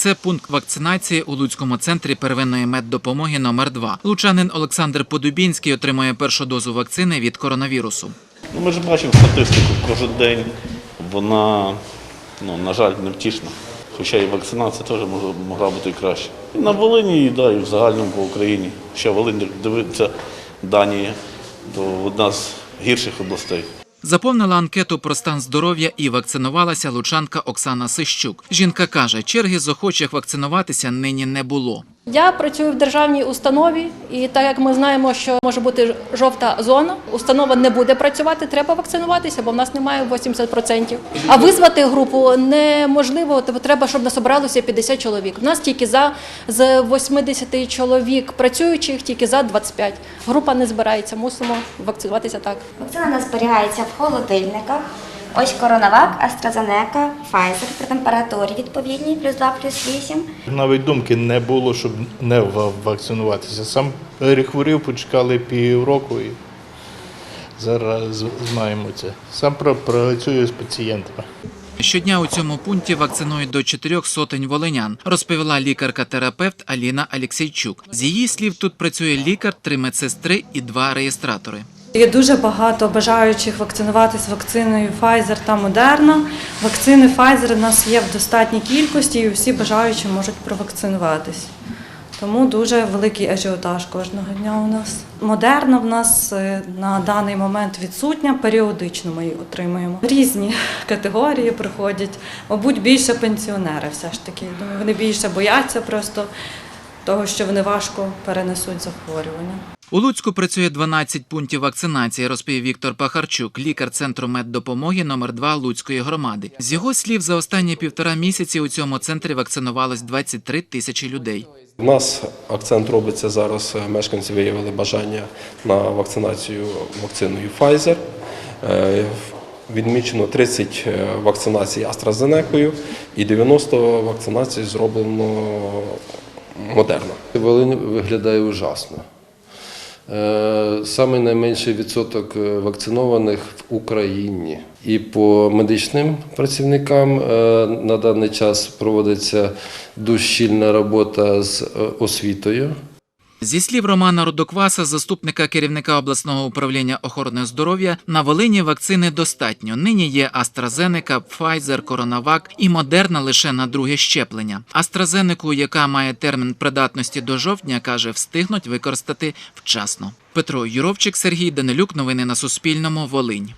Це пункт вакцинації у Луцькому центрі первинної меддопомоги номер 2 Лучанин Олександр Подубінський отримує першу дозу вакцини від коронавірусу. Ну, ми ж бачимо статистику кожен день. Вона, ну, на жаль, невтішна. Хоча і вакцинація теж могла, бути краще. І на Волині, і, да, і в загальному по Україні. Ще Волинь, як дивитися дані, то одна з гірших областей. Заповнила анкету про стан здоров'я і вакцинувалася лучанка Оксана Сищук. Жінка каже, черги з охочих вакцинуватися нині не було. Я працюю в державній установі, і так як ми знаємо, що може бути жовта зона, установа не буде працювати, треба вакцинуватися, бо в нас немає 80%. А визвати групу неможливо, тобто треба, щоб нас обралося 50 чоловік. У нас тільки за з 80 чоловік працюючих, тільки за 25. Група не збирається, мусимо вакцинуватися так. Вакцина нас зберігається в холодильниках. Ось коронавак, AstraZeneca, Pfizer при температурі відповідній, плюс 2, плюс 8. Навіть думки не було, щоб не вакцинуватися. Сам перехворів, почекали півроку і зараз знаємо це. Сам працюю з пацієнтами. Щодня у цьому пункті вакцинують до чотирьох сотень волинян, розповіла лікарка-терапевт Аліна Алєксійчук. З її слів, тут працює лікар, три медсестри і два реєстратори. Є дуже багато бажаючих вакцинуватись вакциною Pfizer та Moderna. Вакцини Pfizer у нас є в достатній кількості, і всі бажаючі можуть провакцинуватись. Тому дуже великий ажіотаж кожного дня у нас. Модерна в нас е, на даний момент відсутня, періодично ми її отримуємо. Різні категорії приходять. Мабуть, більше пенсіонери все ж таки. Думаю, вони більше бояться просто того, що вони важко перенесуть захворювання. У Луцьку працює 12 пунктів вакцинації, розповів Віктор Пахарчук, лікар центру меддопомоги номер 2 Луцької громади. З його слів, за останні півтора місяці у цьому центрі вакцинувалось 23 тисячі людей. У нас акцент робиться зараз. е, Мешканці виявили бажання на вакцинацію вакциною Pfizer. Е, Відмічено 30 вакцинацій AstraZeneca і 90 вакцинацій зроблено Moderna. Волинь виглядає ужасно. Е, Саме найменший відсоток е, вакцинованих в Україні. І по медичним працівникам е, на даний час проводиться дуже щільна робота з освітою. Зі слів Романа Рудокваса, заступника керівника обласного управління охорони здоров'я, на Волині вакцини достатньо. Нині є AstraZeneca, Pfizer, CoronaVac і Moderna лише на друге щеплення. AstraZeneca, яка має термін придатності до жовтня, каже, встигнуть використати вчасно. Петро Юровчик, Сергій Данилюк. Новини на Суспільному. Волинь.